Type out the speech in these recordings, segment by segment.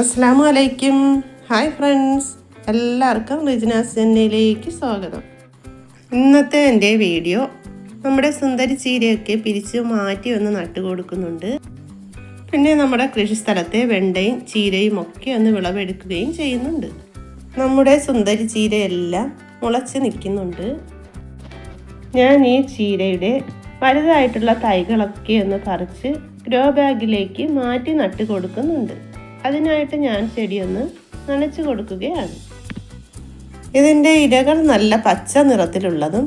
അസ്സാം വലൈക്കും hi friends. എല്ലാവർക്കും റിജിനാസ് ചെന്നൈയിലേക്ക് സ്വാഗതം. ഇന്നത്തെ എന്റെ വീഡിയോ നമ്മുടെ സുന്ദരി ചീരയൊക്കെ പിരിച്ച് മാറ്റി ഒന്ന് നട്ടു കൊടുക്കുന്നുണ്ട്. പിന്നെ നമ്മുടെ കൃഷിസ്ഥലത്തെ വെണ്ടയും ചീരയും ഒക്കെ ഒന്ന് വിളവെടുക്കുകയും ചെയ്യുന്നുണ്ട്. നമ്മുടെ സുന്ദരി ചീരയെല്ലാം മുളച്ച് നിൽക്കുന്നുണ്ട്. ഞാൻ ഈ ചീരയുടെ വലുതായിട്ടുള്ള തൈകളൊക്കെ ഒന്ന് പറിച്ച് ഗ്രോ ബാഗിലേക്ക് മാറ്റി നട്ട് കൊടുക്കുന്നുണ്ട്. അതിനായിട്ട് ഞാൻ ചെടിയൊന്ന് നനച്ചു കൊടുക്കുകയാണ്. ഇതിന്റെ ഇരകൾ നല്ല പച്ച നിറത്തിലുള്ളതും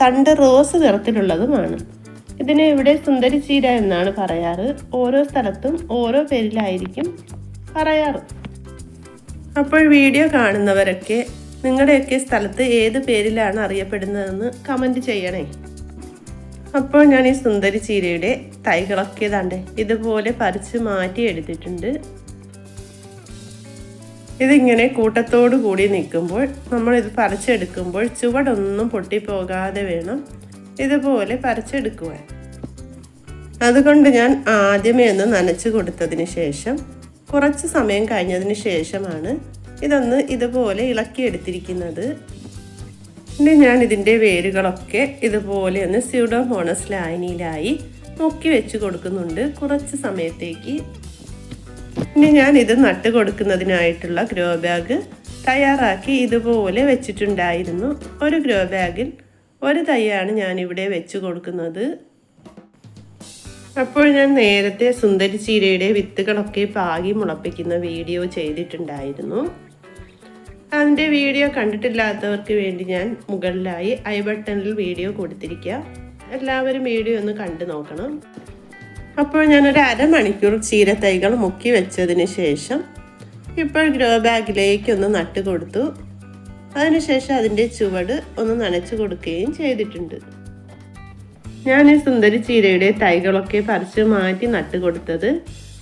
തണ്ട് റോസ് നിറത്തിലുള്ളതുമാണ്. ഇതിനെ ഇവിടെ സുന്ദരി ചീര എന്നാണ് പറയാറ്. ഓരോ സ്ഥലത്തും ഓരോ പേരിലായിരിക്കും പറയാറ്. അപ്പോൾ വീഡിയോ കാണുന്നവരൊക്കെ നിങ്ങളുടെയൊക്കെ സ്ഥലത്ത് ഏത് പേരിലാണ് അറിയപ്പെടുന്നതെന്ന് കമന്റ് ചെയ്യണേ. അപ്പോൾ ഞാൻ ഈ സുന്ദരി ചീരയുടെ തൈകളൊക്കെ ഇതാണ്ട് ഇതുപോലെ പറിച്ച് മാറ്റി എടുത്തിട്ടുണ്ട്. ഇതിങ്ങനെ കൂട്ടത്തോടു കൂടി നിൽക്കുമ്പോൾ നമ്മളിത് പറിച്ചെടുക്കുമ്പോൾ ചുവടൊന്നും പൊട്ടിപ്പോകാതെ വേണം ഇതുപോലെ പറിച്ചെടുക്കുവാൻ. അതുകൊണ്ട് ഞാൻ ആദ്യമേ ഒന്ന് നനച്ചു കൊടുത്തതിന് ശേഷം കുറച്ച് സമയം കഴിഞ്ഞതിന് ശേഷമാണ് ഇതൊന്ന് ഇതുപോലെ ഇളക്കിയെടുത്തിരിക്കുന്നത് പിന്നെ ഞാൻ ഇതിന്റെ വേരുകളൊക്കെ ഇതുപോലെ ഒന്ന് സ്യൂഡോമോണസ് ലായനിയിലായി മുക്കി വെച്ച് കൊടുക്കുന്നുണ്ട്. കുറച്ച് സമയത്തേക്ക് ഇനി ഞാൻ ഇത് നട്ട് കൊടുക്കുന്നതിനായിട്ടുള്ള ഗ്രോ ബാഗ് തയ്യാറാക്കി ഇതുപോലെ വെച്ചിട്ടുണ്ടായിരുന്നു. ഒരു ഗ്രോ ബാഗിൽ ഒരു തൈയാണ് ഞാനിവിടെ വെച്ച് കൊടുക്കുന്നത്. അപ്പോൾ ഞാൻ നേരത്തെ സുന്ദരി ചീരയുടെ വിത്തുകളൊക്കെ പാകി മുളപ്പിക്കുന്ന വീഡിയോ ചെയ്തിട്ടുണ്ടായിരുന്നു. അതിന്റെ വീഡിയോ കണ്ടിട്ടില്ലാത്തവർക്ക് വേണ്ടി ഞാൻ മുകളിലായി ഐ ബട്ടണിൽ വീഡിയോ കൊടുത്തിരിക്കുക. എല്ലാവരും വീഡിയോ ഒന്ന് കണ്ടു നോക്കണം. അപ്പോൾ ഞാനൊരു അരമണിക്കൂർ തൈകൾ മുക്കി വെച്ചതിന് ശേഷം ഇപ്പോൾ ഗ്രോ ബാഗിലേക്ക് ഒന്ന് നട്ട് കൊടുത്തു. അതിനുശേഷം അതിന്റെ ചുവട് ഒന്ന് നനച്ചു കൊടുക്കുകയും ചെയ്തിട്ടുണ്ട്. ഞാൻ ഈ സുന്ദരി ചീരയുടെ തൈകളൊക്കെ പറിച്ച് മാറ്റി നട്ട് കൊടുത്തത്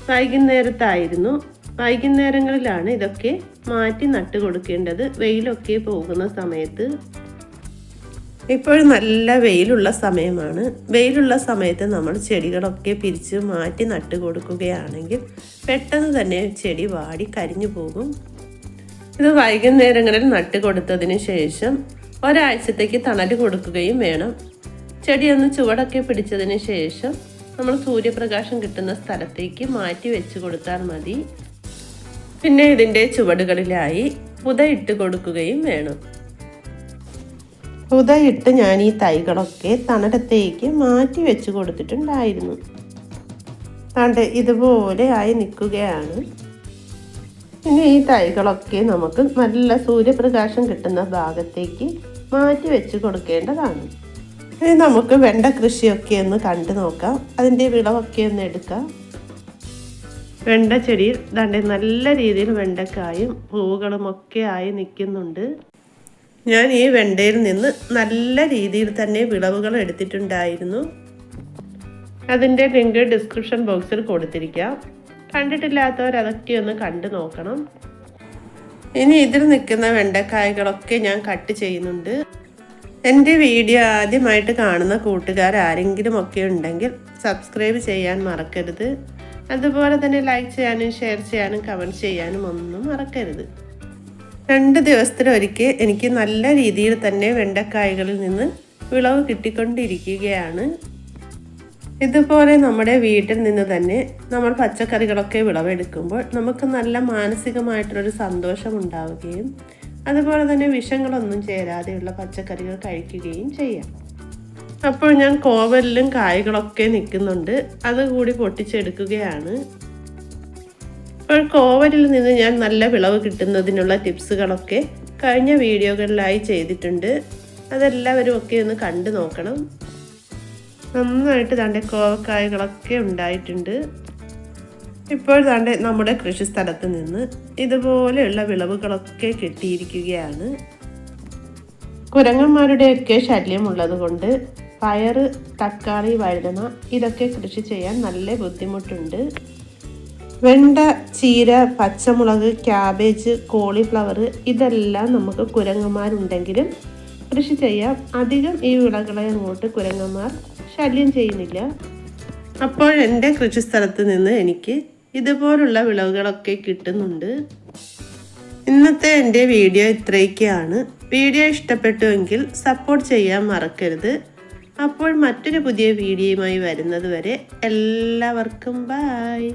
വൈകുന്നേരത്തായിരുന്നു. വൈകുന്നേരങ്ങളിലാണ് ഇതൊക്കെ മാറ്റി നട്ട് കൊടുക്കേണ്ടത്. വെയിലൊക്കെ പോകുന്ന സമയത്ത് ഇപ്പോൾ നല്ല വെയിലുള്ള സമയമാണ്. വെയിലുള്ള സമയത്ത് നമ്മൾ ചെടികളൊക്കെ പിരിച്ച് മാറ്റി നട്ട് കൊടുക്കുകയാണെങ്കിൽ പെട്ടെന്ന് തന്നെ ചെടി വാടി കരിഞ്ഞു പോകും. ഇത് വൈകുന്നേരങ്ങളിൽ നട്ട് കൊടുത്തതിന് ശേഷം ഒരാഴ്ചത്തേക്ക് തണൽ കൊടുക്കുകയും വേണം. ചെടിയൊന്ന് ചുവടൊക്കെ പിടിച്ചതിന് ശേഷം നമ്മൾ സൂര്യപ്രകാശം കിട്ടുന്ന സ്ഥലത്തേക്ക് മാറ്റി വെച്ച് കൊടുത്താൽ മതി. പിന്നെ ഇതിന്റെ ചുവടുകളിലായി പുതയിട്ട് കൊടുക്കുകയും വേണം. പുതയിട്ട് ഞാൻ ഈ തൈകളൊക്കെ തണലത്തേക്ക് മാറ്റി വെച്ച് കൊടുത്തിട്ടുണ്ടായിരുന്നു. കണ്ട് ഇതുപോലെ ആയി നിൽക്കുകയാണ്. ഇനി ഈ തൈകളൊക്കെ നമുക്ക് നല്ല സൂര്യപ്രകാശം കിട്ടുന്ന ഭാഗത്തേക്ക് മാറ്റി വെച്ച് കൊടുക്കേണ്ടതാണ്. ഇനി നമുക്ക് വെണ്ട കൃഷിയൊക്കെ ഒന്ന് കണ്ടു നോക്കാം. അതിന്റെ വിളവൊക്കെ ഒന്ന് എടുക്കാം. വെണ്ട ചെടിയിൽ നല്ല രീതിയിൽ വെണ്ടക്കായും പൂവുകളും ഒക്കെ ആയി നിൽക്കുന്നുണ്ട്. ഞാൻ ഈ വെണ്ടയിൽ നിന്ന് നല്ല രീതിയിൽ തന്നെ വിളവുകൾ എടുത്തിട്ടുണ്ടായിരുന്നു. അതിന്റെ ലിങ്ക് ഡിസ്ക്രിപ്ഷൻ ബോക്സിൽ കൊടുത്തിരിക്കാം. കണ്ടിട്ടില്ലാത്തവർ അതൊക്കെ ഒന്ന് കണ്ടു നോക്കണം. ഇനി ഇതിൽ നിൽക്കുന്ന വെണ്ടക്കായകളൊക്കെ ഞാൻ കട്ട് ചെയ്യുന്നുണ്ട്. എന്റെ വീഡിയോ ആദ്യമായിട്ട് കാണുന്ന കൂട്ടുകാർ ആരെങ്കിലും ഒക്കെ ഉണ്ടെങ്കിൽ സബ്സ്ക്രൈബ് ചെയ്യാൻ മറക്കരുത്. അതുപോലെ തന്നെ ലൈക്ക് ചെയ്യാനും ഷെയർ ചെയ്യാനും കമന്റ് ചെയ്യാനും ഒന്നും മറക്കരുത്. രണ്ട് ദിവസത്തിനൊരിക്കൽ എനിക്ക് നല്ല രീതിയിൽ തന്നെ വെണ്ടക്കായകളിൽ നിന്ന് വിളവ് കിട്ടിക്കൊണ്ടിരിക്കുകയാണ്. ഇതുപോലെ നമ്മുടെ വീട്ടിൽ നിന്ന് തന്നെ നമ്മൾ പച്ചക്കറികളൊക്കെ വിളവെടുക്കുമ്പോൾ നമുക്ക് നല്ല മാനസികമായിട്ടുള്ളൊരു സന്തോഷം ഉണ്ടാവുകയും അതുപോലെ തന്നെ വിഷങ്ങളൊന്നും ചേരാതെയുള്ള പച്ചക്കറികൾ കഴിക്കുകയും ചെയ്യാം. അപ്പോൾ ഞാൻ കോവലിലും കായ്കളൊക്കെ നിൽക്കുന്നുണ്ട്. അതുകൂടി പൊട്ടിച്ചെടുക്കുകയാണ്. ഇപ്പോൾ കോവലിൽ നിന്ന് ഞാൻ നല്ല വിളവ് കിട്ടുന്നതിനുള്ള ടിപ്സുകളൊക്കെ കഴിഞ്ഞ വീഡിയോകളിലായി ചെയ്തിട്ടുണ്ട്. അതെല്ലാവരും ഒക്കെ ഒന്ന് കണ്ടു നോക്കണം. നന്നായിട്ട് തന്റെ കോവക്കായകളൊക്കെ ഉണ്ടായിട്ടുണ്ട്. ഇപ്പോൾ തന്റെ നമ്മുടെ കൃഷിസ്ഥലത്ത് നിന്ന് ഇതുപോലെയുള്ള വിളവുകളൊക്കെ കിട്ടിയിരിക്കുകയാണ്. കുരങ്ങന്മാരുടെയൊക്കെ ശല്യമുള്ളത് കൊണ്ട് പയറ് തക്കാളി വഴുതന ഇതൊക്കെ കൃഷി ചെയ്യാൻ നല്ല ബുദ്ധിമുട്ടുണ്ട്. വെണ്ട ചീര പച്ചമുളക് ക്യാബേജ് കോളിഫ്ലവർ ഇതെല്ലാം നമുക്ക് കുരങ്ങന്മാരുണ്ടെങ്കിലും കൃഷി ചെയ്യാം. അധികം ഈ വിളകളെ അങ്ങോട്ട് കുരങ്ങന്മാർ ശല്യം ചെയ്യുന്നില്ല. അപ്പോൾ എന്റെ കൃഷി കൃഷിസ്ഥലത്ത് നിന്ന് എനിക്ക് ഇതുപോലുള്ള വിളവുകളൊക്കെ കിട്ടുന്നുണ്ട്. ഇന്നത്തെ എന്റെ വീഡിയോ ഇത്രയൊക്കെയാണ്. വീഡിയോ ഇഷ്ടപ്പെട്ടുവെങ്കിൽ സപ്പോർട്ട് ചെയ്യാൻ മറക്കരുത്. അപ്പോൾ മറ്റൊരു പുതിയ വീഡിയോയുമായി വരുന്നത് വരെ എല്ലാവർക്കും ബായ്